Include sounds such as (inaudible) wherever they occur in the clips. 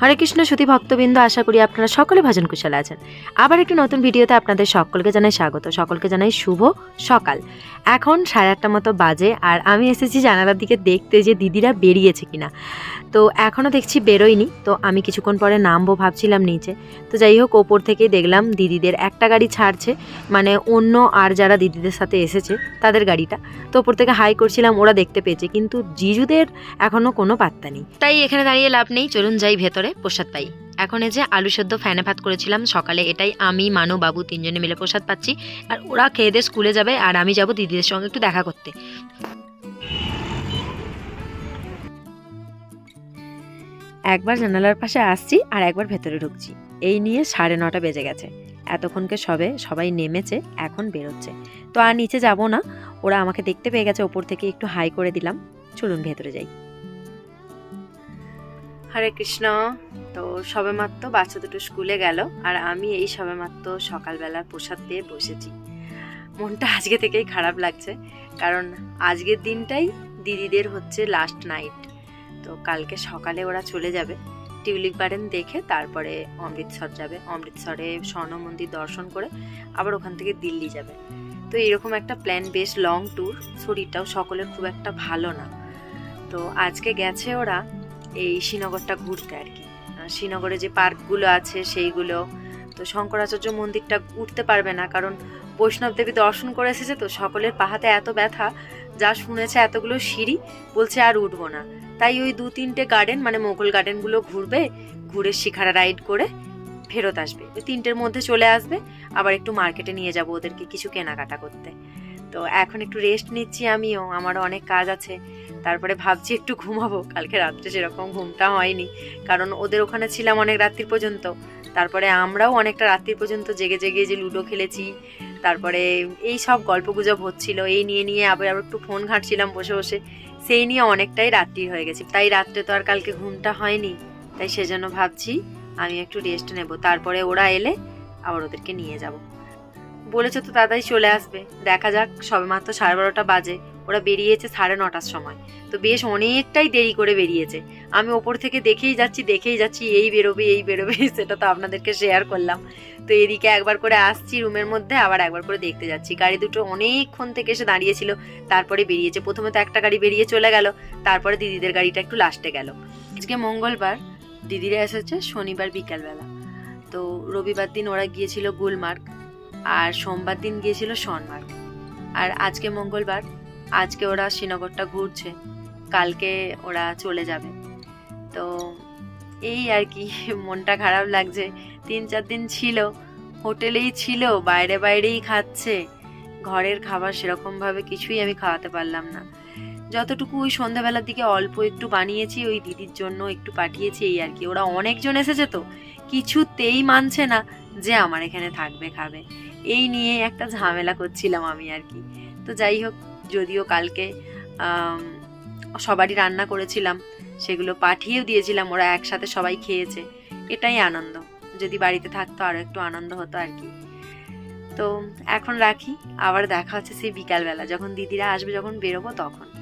হরে কৃষ্ণ, সুধী ভক্তবৃন্দ, আশা করি আপনারা সকলে ভজন কুশলে আছেন। আবার একটি নতুন ভিডিওতে আপনাদের সকলকে জানাই স্বাগত। সকলকে জানাই শুভ সকাল। এখন সাড়ে আটটা মতো বাজে আর আমি এসেছি জানালার দিকে দেখতে যে দিদিরা বেরিয়েছে কিনা। তো এখনও দেখছি বেরোয়নি, তো আমি কিছুক্ষণ পরে নামবো ভাবছিলাম নিচে। তো যাই হোক, ওপর থেকেই দেখলাম দিদিদের একটা গাড়ি ছাড়ছে মানে অন্য আর যারা দিদিদের সাথে এসেছে তাদের গাড়িটা। তো ওপর থেকে হাই করছিলাম, ওরা দেখতে পেয়েছে, কিন্তু জিজুদের এখনও কোনো পাত্তা নেই। তাই এখানে দাঁড়িয়ে লাভ নেই, চলুন যাই ভেতরে। প্রসাদ পাই। এখন এই যে আলু সেদ্ধ ফ্যানে ভাত করেছিলাম, সকালে এটাই আমি, মানু, বাবু তিনজনে মিলে প্রসাদ পাচ্ছি। আর ওরা খেয়ে দিয়ে স্কুলে যাবে আর আমি যাব দিদিদের সঙ্গে একটু দেখা করতে। একবার জানালার পাশে আসছি আর একবার ভেতরে ঢুকছি। এই নিয়ে সাড়ে নটা বেজে গেছে। এতক্ষণকে সবে সবাই নেমেছে, এখন বেরোচ্ছে। তো আর নিচে যাব না। ওরা আমাকে দেখতে পেয়ে গেছে, ওপর থেকে একটু হাই করে দিলাম। চলুন ভেতরে যাই। হরে কৃষ্ণ। তো সবেমাত্র বাচ্চা দুটো স্কুলে গেল আর আমি এই সবেমাত্র সকালবেলা প্রসাদ পেয়ে বসেছি। মনটা আজকে থেকেই খারাপ লাগছে কারণ আজকের দিনটাই দিদিদের হচ্ছে লাস্ট নাইট তো কালকে সকালে ওরা চলে যাবে, টিউলিপ গার্ডেন দেখে তারপরে অমৃতসর যাবে। অমৃতসরে স্বর্ণ মন্দির দর্শন করে আবার ওখান থেকে দিল্লি যাবে। তো এরকম একটা প্ল্যান বেশ লং ট্যুর শরীরটাও সকলের খুব একটা ভালো না। তো আজকে গেছে ওরা এই শ্রীনগরটা ঘুরতে আর কি। শ্রীনগরে যে পার্কগুলো আছে সেইগুলো। তো শঙ্করাচার্য মন্দিরটা উঠতে পারবে না কারণ বৈষ্ণব দেবী দর্শন করে এসেছে তো সকলের পাহাতে এত ব্যথা, যা শুনেছে এতগুলো সিঁড়ি, বলছে আর উঠবো না। তাই ওই দু তিনটে গার্ডেন মানে মোগল গার্ডেনগুলো ঘুরবে, ঘুরে শিখারা রাইড করে ফেরত আসবে। ওই তিনটের মধ্যে চলে আসবে, আবার একটু মার্কেটে নিয়ে যাব ওদেরকে কিছু কেনাকাটা করতে। তো এখন একটু রেস্ট নিচ্ছি আমিও, আমারও অনেক কাজ আছে। তারপরে ভাবছি একটু ঘুমাবো, কালকে রাত্রে সেরকম ঘুমটা হয়নি। কারণ ওদের ওখানে ছিলাম অনেক রাত্রির পর্যন্ত। তারপরে আমরাও অনেকটা রাত্রির পর্যন্ত জেগে জেগে যে লুডো খেলেছি। তারপরে এই সব গল্পগুজব হচ্ছিল, এই নিয়ে নিয়ে আবার আবার একটু ফোন ঘাঁটছিলাম বসে বসে। সেই নিয়ে অনেকটাই রাত্রি হয়ে গেছে। তাই রাত্রে তো আর কালকে ঘুমটা হয়নি। তাই সেজন্য ভাবছি আমি একটু রেস্ট নেব। তারপরে ওরা এলে আবার ওদেরকে নিয়ে যাব। বলেছে তো তাড়াতাড়ি চলে আসবে। দেখা যাক সবে মাত্র সাড়ে বারোটা বাজে। ওরা বেরিয়েছে সাড়ে নটার সময়। তো বেশ অনেকটাই দেরি করে বেরিয়েছে। আমি ওপর থেকে দেখেই যাচ্ছি দেখেই যাচ্ছি, এই বেরোবে এই বেরোবে, (laughs) সেটা তো আপনাদেরকে শেয়ার করলাম। তো এদিকে একবার করে আসছি রুমের মধ্যে, আবার একবার করে দেখতে যাচ্ছি। গাড়ি দুটো অনেকক্ষণ থেকে এসে দাঁড়িয়েছিল, তারপরে বেরিয়েছে। প্রথমে তো একটা গাড়ি বেরিয়ে চলে গেল, তারপরে দিদিদের গাড়িটা একটু লাস্টে গেল। আজকে মঙ্গলবার, দিদিরা এসেছে শনিবার বিকালবেলা। তো রবিবার দিন ওরা গিয়েছিল গুলমার্গ। আর সোমবার দিন গিয়েছিল সোনমার্গ আর আজকে মঙ্গলবার, আজকে ওরা শ্রীনগরটা ঘুরছে, কালকে ওরা চলে যাবে। তো এই আর কি, মনটা খারাপ লাগছে। তিন চার দিন ছিল, হোটেলেই ছিল, বাইরে বাইরেই খাচ্ছে, ঘরের খাবার সেরকমভাবে কিছুই আমি খাওয়াতে পারলাম না। যতটুকু ওই সন্ধ্যাবেলার দিকে অল্প একটু বানিয়েছি, ওই দিদির জন্য একটু পাঠিয়েছি এই আর কি। ওরা অনেকজন এসেছে তো। কিছুতেই মানছে না যে আমার এখানে থাকবে, খাবে। এই নিয়ে একটা ঝামেলা করছিলাম আমি আর কি। তো যাই হোক, যদিও কালকে সবারই রান্না করেছিলাম, সেগুলো পাঠিয়েও দিয়েছিলাম, ওরা একসাথে সবাই খেয়েছে। এটাই আনন্দ। যদি বাড়িতে থাকতো আরও একটু আনন্দ হতো আর কি। তো এখন রাখি, আবার দেখা হচ্ছে সেই বিকালবেলা। যখন দিদিরা আসবে, যখন বেরোবো, তখন।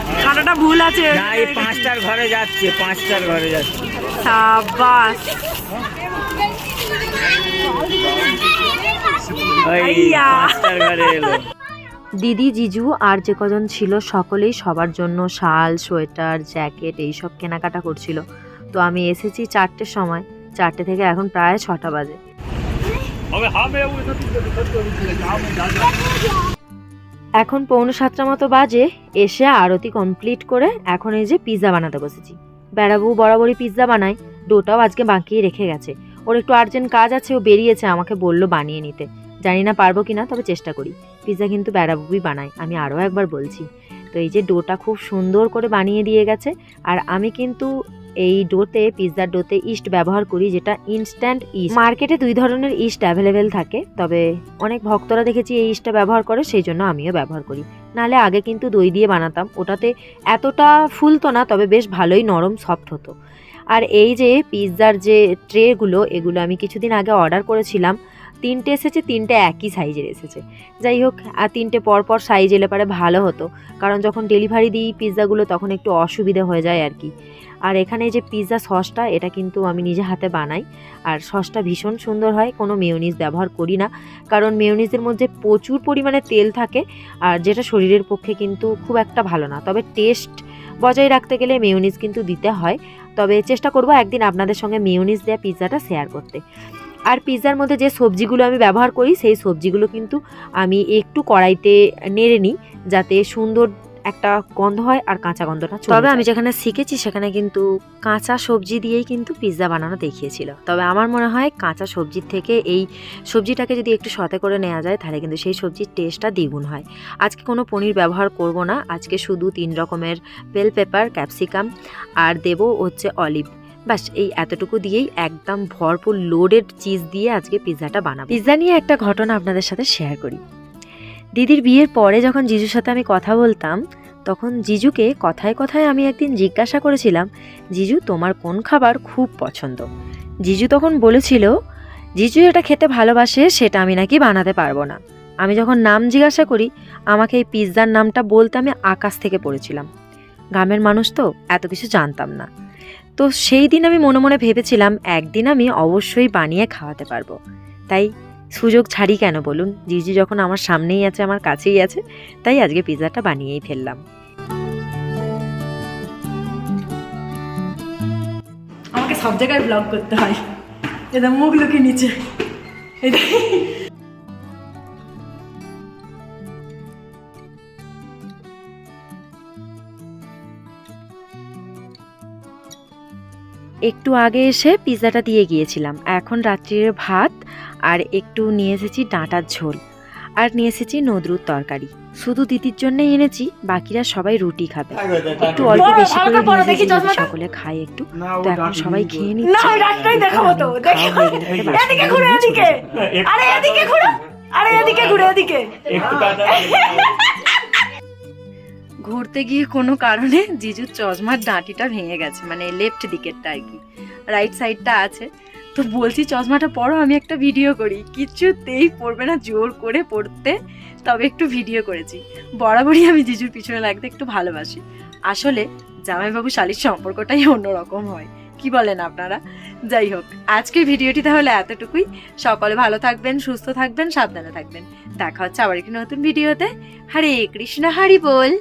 কাঁটাটা ভুল আছে না এই পাঁচটার ঘরে যাচ্ছে পাঁচটার ঘরে যাচ্ছে সাবাস পাঁচটার ঘরে এলো দিদি জিজু আর যে কজন ছিল সকলেই সবার জন্য শাল সোয়েটার জ্যাকেট এইসব কেনাকাটা করছিল তো আমি এসেছি চারটের সময় চারটে থেকে এখন প্রায় ছটা বাজে এখন পৌনে সাতটা মতো বাজে, এসে আরতি কমপ্লিট করে এখন এই যে পিৎজা বানাতে বসেছি। বেড়াবু বরাবরই পিৎজা বানায় ডোটাও আজকে বাঁকিয়ে রেখে গেছে। ওর একটু আর্জেন্ট কাজ আছে, ও বেরিয়েছে আমাকে বলল বানিয়ে নিতে। জানি না পারব কিনা, তবে চেষ্টা করি। পিৎজা কিন্তু বেড়াবুবই বানায়, আমি আরও একবার বলছি। তো এই যে ডোটা খুব সুন্দর করে বানিয়ে দিয়ে গেছে, আর আমি কিন্তু এই ডোতে পিৎজার ডোতে ইস্ট ব্যবহার করি যেটা ইনস্ট্যান্ট ইস্ট মার্কেটে দুই ধরনের ইস্ট অ্যাভেলেবেল থাকে, তবে অনেক ভক্তরা দেখেছি এই ইস্টটা ব্যবহার করে, সেই জন্য আমিও ব্যবহার করি। নাহলে আগে কিন্তু দই দিয়ে বানাতাম, ওটাতে এতটা ফুলতো না, তবে বেশ ভালোই নরম সফট হতো। আর এই যে পিৎজার যে ট্রেগুলো এগুলো আমি কিছুদিন আগে অর্ডার করেছিলাম তিনটে এসেছে, তিনটে একই সাইজের এসেছে। যাই হোক, আর তিনটে পরপর সাইজ এলে পারে ভালো হতো, কারণ যখন ডেলিভারি দিই পিৎজাগুলো তখন একটু অসুবিধা হয়ে যায় আর কি। আর এখানে যে পিৎজা সসটা এটা কিন্তু আমি নিজে হাতে বানাই, আর সসটা ভীষণ সুন্দর হয়, কোনো মেয়োনিজ ব্যবহার করি না, কারণ মেয়োনিজের মধ্যে প্রচুর পরিমাণে তেল থাকে, আর যেটা শরীরের পক্ষে কিন্তু খুব একটা ভালো না। তবে টেস্ট বজায় রাখতে গেলে মেয়োনিজ কিন্তু দিতে হয়। তবে চেষ্টা করব একদিন আপনাদের সঙ্গে মেয়োনিজ দেওয়া পিৎজাটা শেয়ার করতে। আর পিৎজার মধ্যে যে সবজিগুলো আমি ব্যবহার করি সেই সবজিগুলো কিন্তু আমি একটু কড়াইতে নেড়ে নিই যাতে সুন্দর একটা গন্ধ হয় আর কাঁচা গন্ধটা তবে আমি যেখানে শিখেছি সেখানে কিন্তু কাঁচা সবজি দিয়েই কিন্তু পিৎজা বানানো দেখিয়েছিল। তবে আমার মনে হয় কাঁচা সবজির থেকে এই সবজিটাকে যদি একটু সতে করে নেওয়া যায় তাহলে কিন্তু সেই সবজির টেস্টটা দ্বিগুণ হয়। আজকে কোনো পনির ব্যবহার করব না। আজকে শুধু তিন রকমের বেল পেপার ক্যাপসিকাম আর দেবো হচ্ছে অলিভ বাস, এই এতটুকু দিয়েই একদম ভরপুর লোডেড চিজ দিয়ে আজকে পিৎজাটা বানাবো। পিৎজা নিয়ে একটা ঘটনা আপনাদের সাথে শেয়ার করি। দিদির বিয়ের পরে যখন জিজুর সাথে আমি কথা বলতাম, তখন জিজুকে কথায় কথায় আমি একদিন জিজ্ঞাসা করেছিলাম, জিজু, তোমার কোন খাবার খুব পছন্দ? জিজু তখন বলেছিল, জিজু এটা খেতে ভালোবাসে, সেটা আমি নাকি বানাতে পারব না। আমি যখন নাম জিজ্ঞাসা করি, আমাকে এই পিৎজার নামটা বলতে আমি আকাশ থেকে পড়েছিলাম। গ্রামের মানুষ তো এত কিছু জানতাম না। তো সেই দিন আমি মনে মনে ভেবেছিলাম, একদিন আমি অবশ্যই বানিয়ে খাওয়াতে পারব। তাই সুযোগ ছাড়ি কেন বলুন? জিজি যখন আমার সামনেই আছে, আমার কাছেই আছে, তাই আজকে পিৎজাটা বানিয়েই ফেললাম। আমাকে সব জায়গায় ব্লগ করতে হয়। এটা মুখ লুকে নিচে। এই একটু আগে এসে পিৎজাটা দিয়ে গিয়েছিলাম। এখন রাত্রির ভাত আর একটু নিয়ে এসেছি ডাঁটার ঝোল আর নিয়ে এসেছি নদরুর তরকারি। শুধু দিদির জন্যই এনেছি বাকিরা সবাই রুটি খাবে। একটু অল্প বেশি করে করে নিয়ে এসেছি, সকলে খায় একটু। তো এখন সবাই খেয়ে নিচ্ছে। আরে এদিকে ঘুরে এদিকে। ঘুরতে গিয়ে কোনো কারণে জিজুর চশমার ডাঁটিটা ভেঙে গেছে মানে লেফট দিকেরটা আর কি রাইট সাইডটা আছে। তো বলছি, চশমাটা পরো, আমি একটা ভিডিও করি। কিছুতেই পড়বে না, জোর করে পড়তে তবে একটু ভিডিও করেছি। বরাবরই আমি জিজুর পিছনে লাগতে একটু ভালোবাসি। আসলে জামাইবাবু শালির সম্পর্কটাই অন্যরকম হয়, কি বলেন আপনারা? যাই হোক, আজকের ভিডিওটি তাহলে এতটুকুই। সকলে ভালো থাকবেন, সুস্থ থাকবেন, সাবধানে থাকবেন। দেখা হচ্ছে আবার একটি নতুন ভিডিওতে হরে কৃষ্ণ, হরি বল!